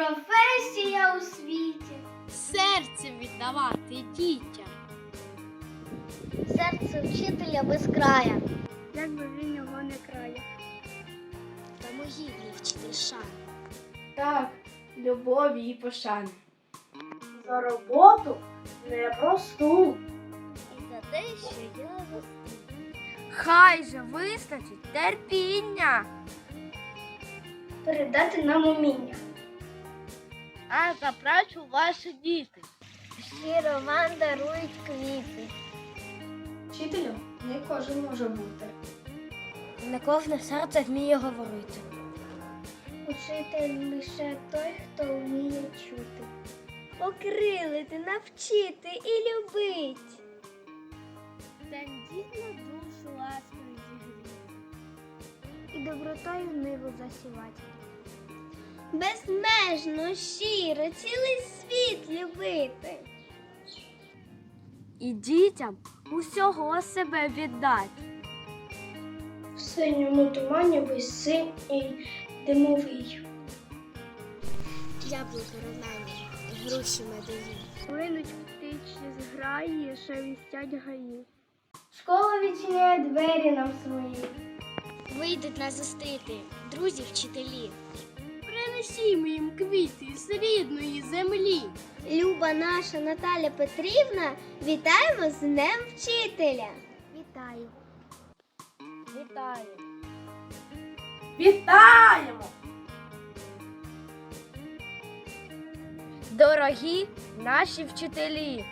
професія у світі. Серце віддавати дітям. Серце вчителя без края. Як би він його не краяв. Та могильний вчитель шан. Так, любові і пошани. За роботу непросту. І за те, що я росту. Хай же вистачить терпіння. Передати нам уміння. А за працю ваші діти. Щиро вам дарують квіти. Вчителем не кожен може бути. Не кожне серце вміє говорити. Учитель лише той, хто вміє чути. Окрилити, навчити і любить. Тендітно душу ласкою зігріти. І добротою ниву засівати. Безмежно, щиро, цілий світ любити. І дітям усього себе віддати. В синьому тумані весь і димовий. Яблуки ромені, груші медові. Плинуть птичі зграї, шелестять гаї. Школа відчиняє двері нам свої. Вийдуть нас зустріти, друзі вчителі. Принесімо їм квіти з рідної землі. Люба наша Наталя Петрівна, вітаємо з Днем Вчителя. Вітаю. Вітаю! Вітаємо! Дорогі наші вчителі!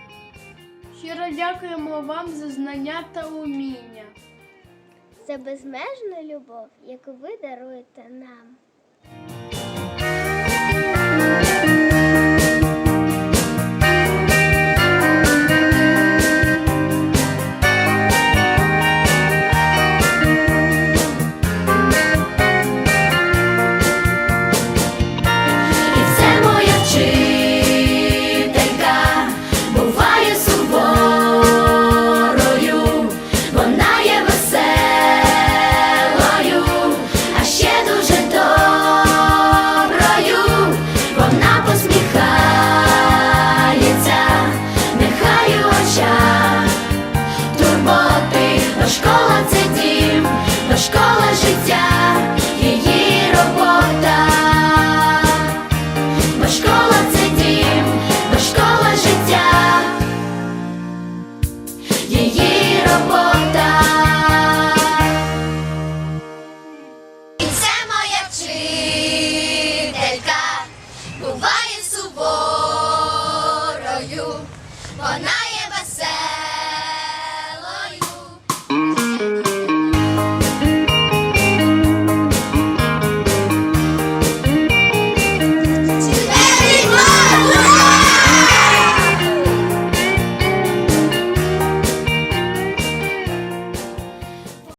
Щиро дякуємо вам за знання та уміння. За безмежну любов, яку ви даруєте нам. Ona